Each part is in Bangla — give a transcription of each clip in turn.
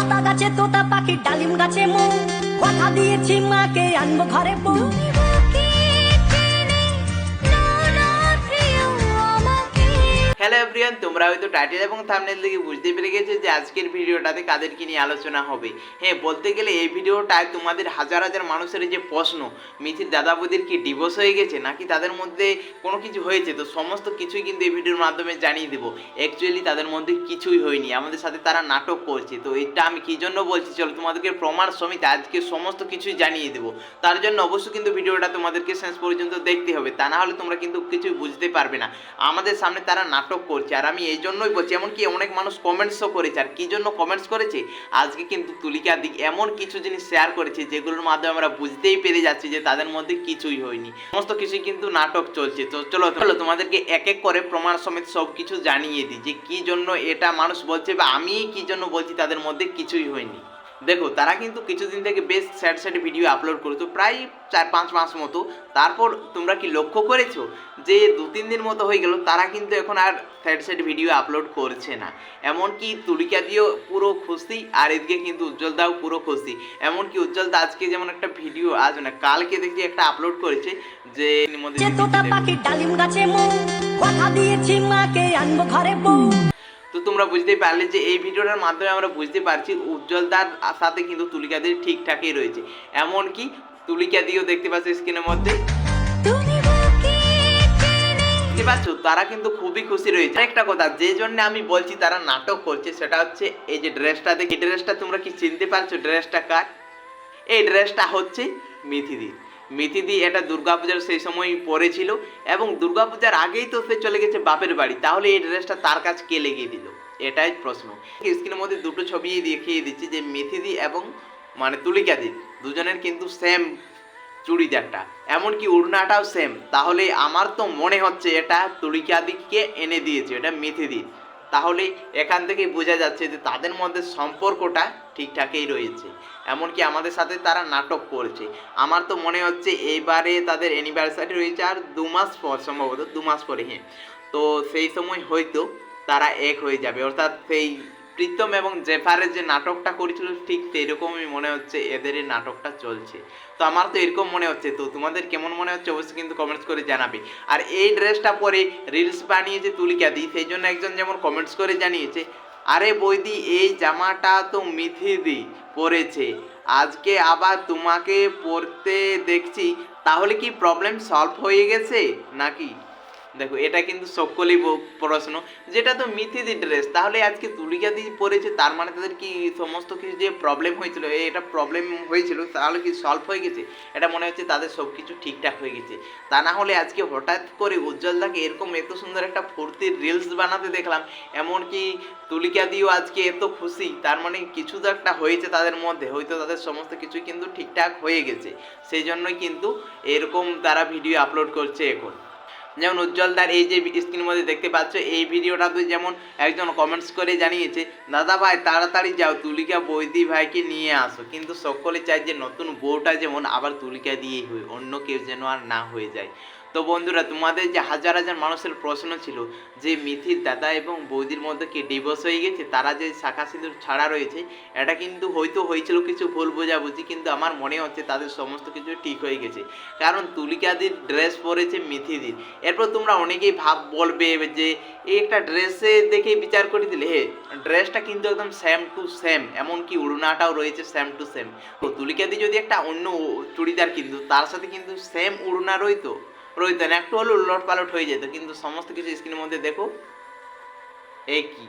আতা গাছে তোতা পাখি ডালিম গাছে মো। কথা দিয়েছি মাকে আনব ঘরে বউ হ্যালো এভরিওয়ান, তোমরা হয়তো টাইটেল এবং থাম্বনেল দেখে বুঝতে পেরে গেছো যে আজকের ভিডিওটাতে কাদেরকে নিয়ে আলোচনা হবে। হ্যাঁ বলতে গেলে এই ভিডিওটায় তোমাদের হাজার হাজার মানুষের যে প্রশ্ন, মিথির দাদা বৌদির কি ডিভোর্স হয়ে গেছে নাকি তাদের মধ্যে কোনো কিছু হয়েছে? তো সমস্ত কিছুই কিন্তু এই ভিডিওর মাধ্যমে জানিয়ে দেবো। অ্যাকচুয়ালি তাদের মধ্যে কিছুই হয়নি, আমাদের সাথে তারা নাটক করছে। তো এটা আমি কী জন্য বলছি? চলো তোমাদেরকে প্রমাণ সমিতি আজকে সমস্ত কিছুই জানিয়ে দেবো। তার জন্য অবশ্যই কিন্তু ভিডিওটা তোমাদেরকে শেষ পর্যন্ত দেখতে হবে, তা না হলে তোমরা কিন্তু কিছুই বুঝতে পারবে না। আমাদের সামনে তারা নাটক করছে। আর আমি এই জন্যই বলছি, এমনকি অনেক মানুষ কমেন্টসও করেছে। আর কি জন্য কমেন্টস করেছে? আজকে কিন্তু তুলিকা দিক এমন কিছু জিনিস শেয়ার করেছে, যেগুলোর মাধ্যমে আমরা বুঝতেই পেরে যাচ্ছি যে তাদের মধ্যে কিছুই হয়নি। সমস্ত কিছুই কিন্তু নাটক চলছে। তো চলো চলো তোমাদেরকে এক এক করে প্রমাণ সমেত সব কিছু জানিয়ে দিই যে কী জন্য এটা মানুষ বলছে বা আমি কি জন্য বলছি তাদের মধ্যে কিছুই হয়নি। দেখো, তারা কিন্তু কিছুদিন থেকে বেশ স্যাড স্যাড ভিডিও আপলোড করতো প্রায় চার, পাঁচ মাস মতো। তারপর তোমরা কি লক্ষ্য করেছ যে দু, তিন দিন মতো হয়ে গেল, তারা কিন্তু এখন আর স্যাড স্যাড ভিডিও আপলোড করছে না। এমনকি তুলিকা দিয়েও পুরো খুশি আর এদিকে কিন্তু উজ্জ্বল দাও পুরো খুশি। এমনকি উজ্জ্বল দা আজকে যেমন একটা ভিডিও আজ না, কালকে দেখি একটা আপলোড করেছে যে মাকে, আনব ঘরে বউ তো তোমরা বুঝতেই পারলে যে এই ভিডিওটার মাধ্যমে আমরা বুঝতে পারছি উজ্জ্বলদার সাথে কিন্তু তুলিকাদের ঠিকঠাকই রয়েছে। এমনকি তুলিকা দিয়েও দেখতে পাচ্ছ স্ক্রিনের মধ্যে। দেখতে পাচ্ছ? তারা কিন্তু খুবই খুশি রয়েছে। একটা কথা যে জন্য আমি বলছি তারা নাটক করছে সেটা হচ্ছে এই যে ড্রেসটা দেখে ড্রেসটা তোমরা কি চিনতে পারছ? ড্রেসটা কার? এই ড্রেসটা হচ্ছে মিথিদির। মিথিদি এটা দুর্গাপূজার সেই সময় পরেছিল এবং দুর্গাপূজার আগেই তো সে চলে গেছে বাপের বাড়ি। তাহলে এই ড্রেসটা তার কাছে কে লেগিয়ে দিল? এটাই প্রশ্ন। স্ক্রিনের মধ্যে দুটো ছবি দেখিয়ে দিচ্ছি যে মিথিদি এবং মানে তুলিকাদি দুজনের কিন্তু সেম চুড়িদারটা। এমনকি উড়নাটাও সেম তাহলে আমার তো মনে হচ্ছে এটা তুলিকাদিকে এনে দিয়েছে, এটা মিথিদি তাহলে এখান থেকে বোঝা যাচ্ছে যে তাদের মধ্যে সম্পর্কটা ঠিকঠাকই রয়েছে। এমনকি আমাদের সাথে তারা নাটক করছে। আমার তো মনে হচ্ছে এইবারে তাদের অ্যানিভার্সারি রয়েছে আর দু মাস পর, সম্ভবত দু মাস পরে হ্যাঁ। তো সেই সময় হয়তো তারা এক হয়ে যাবে, অর্থাৎ সেই প্রীতম এবং জেফারের যে নাটকটা করেছিল, ঠিক সেরকমই মনে হচ্ছে এদের এই নাটকটা চলছে। তো আমার তো এরকম মনে হচ্ছে, তো তোমাদের কেমন মনে হচ্ছে অবশ্যই কিন্তু কমেন্টস করে জানাবে। আর এই ড্রেসটা পরে রিলস বানিয়েছে তুলিকা দি, সেই জন্য একজন যেমন কমেন্টস করে জানিয়েছে, আরে বৈদি, এই জামাটা তো মিথিদি পরেছে, আজকে আবার তোমাকে পরতে দেখছি, তাহলে কি প্রবলেম সলভ হয়ে গেছে নাকি? দেখো, এটা কিন্তু সকলেই প্রশ্ন যেটা তো মিথিদি ড্রেস তাহলে আজকে তুলিকা দি পরেছে তার মানে তাদের কি সমস্ত কিছু যে প্রবলেম হয়েছিল? এটা প্রবলেম হয়েছিল, তাহলে কি সলভ হয়ে গেছে? এটা মনে হচ্ছে তাদের সব কিছু ঠিকঠাক হয়ে গেছে। তা না হলে আজকে হঠাৎ করে উজ্জ্বলদাকে এরকম এত সুন্দর একটা ফুর্তির রিলস বানাতে দেখলাম, এমনকি তুলিকা দিও আজকে এত খুশি, তার মানে কিছু তো একটা হয়েছে তাদের মধ্যে, হয়তো তাদের সমস্ত কিছু কিন্তু ঠিকঠাক হয়ে গেছে। সেই জন্যই কিন্তু এরকম তারা ভিডিও আপলোড করছে এখন। যেমন উজ্জ্বলদার এই যে স্ক্রিনের মধ্যে দেখতে পাচ্ছ, এই ভিডিওটাতে যেমন একজন কমেন্টস করে জানিয়েছে, দাদা ভাই, তাড়াতাড়ি যাও, তুলিকা বৈদি ভাইকে নিয়ে আসো। কিন্তু সকলে চায় যে নতুন বউটা যেমন আবার তুলিকা দিয়েই হয়, অন্য কেউ যেন আর না হয়ে যায়। তো বন্ধুরা, তোমাদের যে হাজার হাজার মানুষের প্রশ্ন ছিল যে মিথির দাদা এবং বৌদির মধ্যে কি ডিভোর্স হয়ে গেছে, তারা যে শাখা সিঁদুর ছাড়া রয়েছে, এটা কিন্তু হয়তো হয়েছিল কিছু ভুল বোঝাবুঝি, কিন্তু আমার মনে হচ্ছে তাদের সমস্ত কিছু ঠিক হয়ে গেছে। কারণ তুলিকাদির ড্রেস পরেছে মিথিদির। এরপর তোমরা অনেকেই ভাব, বলবে যে, এই একটা ড্রেসে দেখে বিচার করে দিলে, হে ড্রেসটা কিন্তু একদম সেম টু সেম এমনকি উড়নাটাও রয়েছে সেম টু সেম তো তুলিকাদি যদি একটা অন্য চুড়িদার কিন্তু, তার সাথে কিন্তু সেম উড়না রইতো? রইতো না একটু হলেও উলট পালট হয়ে যেত, কিন্তু সমস্ত কিছু স্ক্রিনের মধ্যে দেখো একই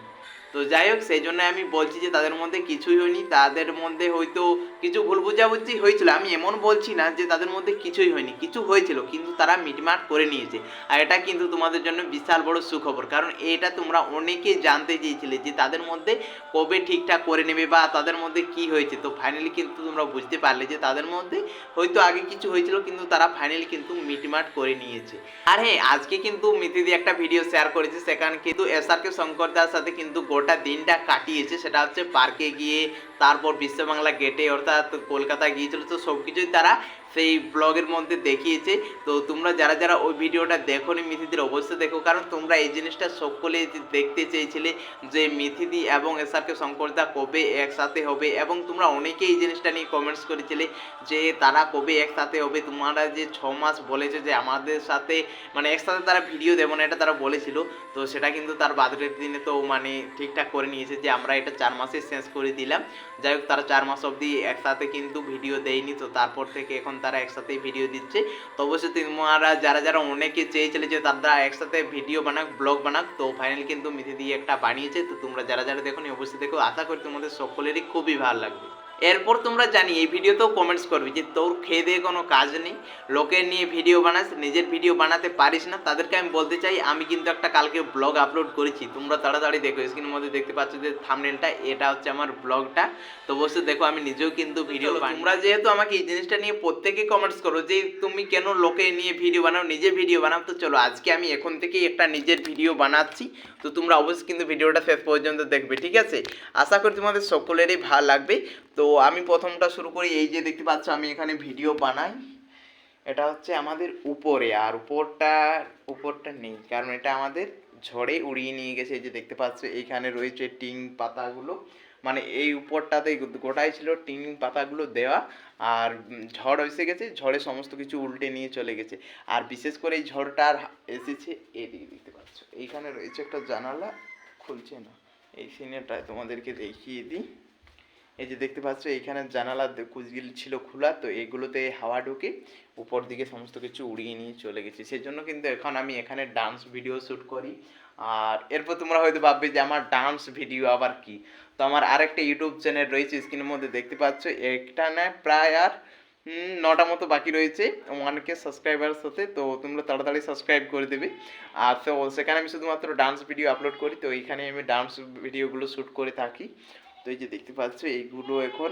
তো যাই হোক, সেই জন্য আমি বলছি যে তাদের মধ্যে কিছুই হয়নি। তাদের মধ্যে হয়তো কিছু ভুল বুঝাবুঝি হয়েছিল। আমি এমন বলছি না যে তাদের মধ্যে কিছুই হয়নি। কিছু হয়েছিল, কিন্তু তারা মিটমাট করে নিয়েছে। আর এটা কিন্তু তোমাদের জন্য বিশাল বড় সুখবর। কারণ এটা তোমরা অনেকেই জানতে চেয়েছিলে যে তাদের মধ্যে কবে ঠিকঠাক করে নেবে বা তাদের মধ্যে কি হয়েছে। তো ফাইনালি কিন্তু তোমরা বুঝতে পারলে যে তাদের মধ্যে হয়তো আগে কিছু হয়েছিল, কিন্তু তারা ফাইনালি কিন্তু মিটমাট করে নিয়েছে। আর হ্যাঁ আজকে কিন্তু মিথিদি একটা ভিডিও শেয়ার করেছে। সেখানে কিন্তু এসআরকে শঙ্কর দার সাথে কিন্তু গোটা দিনটা কাটিয়েছে, সেটা হচ্ছে পার্কে গিয়ে, তারপর বিশ্ববাংলা গেটে অর্থাৎ কলকাতা গিয়েছিল। তো সব কিছুই তারা সেই ব্লগের মধ্যে দেখিয়েছে। তো তোমরা যারা যারা ওই ভিডিওটা দেখোনি, মিথিদির অবশ্যই দেখো। কারণ তোমরা এই জিনিসটা সকলে দেখতে চেয়েছিলে যে মিথিদি এবং এসআরকে শঙ্করদা কবে একসাথে হবে এবং তোমরা অনেকেই এই জিনিসটা নিয়ে কমেন্টস করেছিলে যে তারা কবে একসাথে হবে। তোমরা যে ছ মাস বলেছে যে আমাদের সাথে মানে একসাথে তারা ভিডিও দেবো না, এটা তারা বলেছিল। তো সেটা কিন্তু তার বাদরের দিনে তো মানে ঠিকঠাক করে নিয়েছে যে আমরা এটা চার মাসে শেষ করে দিলাম। যাই হোক, তারা চার মাস অবধি একসাথে কিন্তু ভিডিও দেয়নি। তো তারপর থেকে এখন তারা একসাথে ভিডিও দিচ্ছে। তো অবশ্যই তোমরা যারা যারা অনেকে চেয়েছিলে যে তারা একসাথে ভিডিও বানাক ব্লগ বানাক, তো ফাইনাল কিন্তু মিথি দিয়ে একটা বানিয়েছে। তো তোমরা যারা যারা দেখো অবশ্যই দেখো। আশা করি তোমাদের সকলেরই খুবই ভালো লাগবে। এরপর তোমরা জানি এই ভিডিওতেও কমেন্টস করবে যে তোর খেয়ে দিয়ে কোনো কাজ নেই লোকের নিয়ে ভিডিও বানাস নিজের ভিডিও বানাতে পারিস না তাদেরকে আমি বলতে চাই আমি কিন্তু একটা কালকে ব্লগ আপলোড করেছি তোমরা তাড়াতাড়ি দেখো স্ক্রিনের মধ্যে দেখতে পাচ্ছ যে থামনেলটা এটা হচ্ছে আমার ব্লগটা তো অবশ্যই দেখো আমি নিজেও কিন্তু ভিডিও তোমরা যেহেতু আমাকে এই জিনিসটা নিয়ে প্রত্যেকেই কমেন্টস করো যে তুমি কেন লোকে নিয়ে ভিডিও বানাও নিজে ভিডিও বানাও তো চলো আজকে আমি এখন থেকেই একটা নিজের ভিডিও বানাচ্ছি তো তোমরা অবশ্যই কিন্তু ভিডিওটা শেষ পর্যন্ত দেখবে ঠিক আছে? আশা করি তোমাদের সকলেরই ভালো লাগবে তো আমি প্রথমটা শুরু করি, এই যে দেখতে পাচ্ছ আমি এখানে ভিডিও বানাই। এটা হচ্ছে আমাদের উপরে, আর উপরটা উপরটা নেই, কারণ এটা আমাদের ঝড়ে উড়িয়ে নিয়ে গেছে। এই যে দেখতে পাচ্ছ এইখানে রয়েছে টিং পাতাগুলো। মানে এই উপরটাতে গোটাই ছিল টিং পাতাগুলো দেওয়া, আর ঝড় এসে গেছে, ঝড়ে সমস্ত কিছু উল্টে নিয়ে চলে গেছে। আর বিশেষ করে এই ঝড়টা আর এসেছে এদিকে দেখতে পাচ্ছ। এইখানে রয়েছে একটা জানালা, খুলছে না। এই সিনেটা তোমাদেরকে দেখিয়ে দিই। এই যে দেখতে পাচ্ছ, এইখানে জানালা কুচগিল ছিল খোলা, তো এগুলোতে হাওয়া ঢুকে উপর দিকে সমস্ত কিছু উড়িয়ে নিয়ে চলে গেছে। সেই জন্য কিন্তু এখন আমি এখানে ডান্স ভিডিও শ্যুট করি। আর এরপর তোমরা হয়তো ভাববে যে আমার ডান্স ভিডিও আবার কি? তো আমার আরেকটা ইউটিউব চ্যানেল রয়েছে স্ক্রিনের মধ্যে দেখতে পাচ্ছ একটা না প্রায় আর নটা মতো বাকি রয়েছে ওয়ানকে সাবস্ক্রাইবার্স সাথে, তো তোমরা তাড়াতাড়ি সাবস্ক্রাইব করে দেবে। আর তো সেখানে আমি শুধুমাত্র ডান্স ভিডিও আপলোড করি, তো এইখানে আমি ডান্স ভিডিওগুলো শ্যুট করে থাকি। তো এই যে দেখতে পাচ্ছ, এইগুলো এখন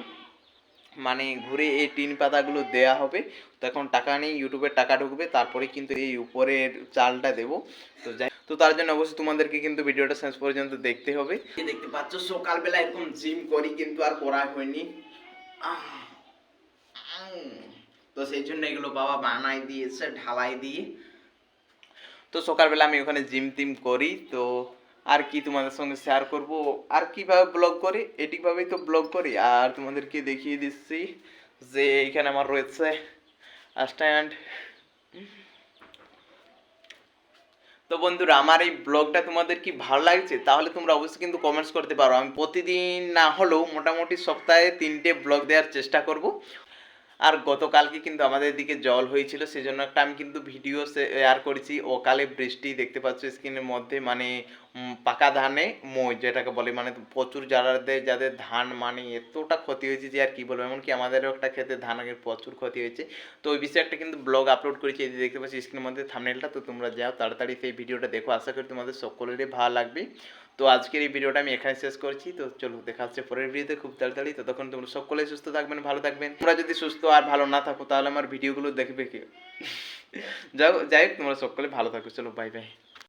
মানে ঘুরে এই টিন পাতাগুলো দেয়া হবে। তো এখন টাকা নেই, ইউটিউবে টাকা ঢুকবে, তারপরে কিন্তু এই উপরের চালটা দেবো। তো যাই, তো তার জন্য অবশ্যই তোমাদেরকে কিন্তু ভিডিওটা শেষ পর্যন্ত দেখতে হবে। দেখতে পাচ্ছ, সকালবেলা এরকম জিম করি কিন্তু আর করা হয়নি। তো সেই জন্য এগুলো বাবা বানাই দিয়েছে, ঢালাই দিয়ে। তো সকালবেলা আমি ওখানে জিম টিম করি, তো আর কি তোমাদের সঙ্গে শেয়ার করব? আর কীভাবে ব্লগ করি? এটিভাবেই তো ব্লগ করি। আর তোমাদেরকে দেখিয়ে দিচ্ছি যে এইখানে আমার রয়েছে স্ট্যান্ড তো বন্ধুরা, আমার এই ব্লগটা তোমাদের কি ভালো লাগছে? তাহলে তোমরা অবশ্যই কিন্তু কমেন্টস করতে পারো। আমি প্রতিদিন না হলেও মোটামুটি সপ্তাহে তিনটে ব্লগ দেওয়ার চেষ্টা করব। আর গতকালকে কিন্তু আমাদের দিকে জল হয়েছিল, সেজন্য একটা আমি কিন্তু ভিডিও শেয়ার করেছি। অকালে বৃষ্টি দেখতে পাচ্ছ স্ক্রিনের মধ্যে মানে পাকা ধানে মই, যেটাকে বলে মানে প্রচুর যাদের যাদের ধান মানে এতটা ক্ষতি হয়েছে যে আর কি বলব, এমনকি আমাদেরও একটা ক্ষেতে ধানের প্রচুর ক্ষতি হয়েছে। তো ওই বিষয়ে একটা কিন্তু ব্লগ আপলোড করেছি, এই দেখতে পাচ্ছি স্ক্রিনের মধ্যে থামনেলটা তো তোমরা যাও, তাড়াতাড়ি সেই ভিডিওটা দেখো। আশা করি তোমাদের সকলেরই ভালো লাগবে। তো আজকের এই ভিডিওটা আমি এখানে শেষ করছি। তো চলো দেখা হচ্ছে পরের ভিডিওতে খুব তাড়াতাড়ি। ততক্ষণ তোমরা সকলে সুস্থ থাকবেন, ভালো থাকবেন। তোমরা যদি সুস্থ আর ভালো না থাকো, তাহলে আমার ভিডিওগুলো দেখবে কেউ যাই হোক তোমরা সকলে ভালো থাকো। চলো বাই বাই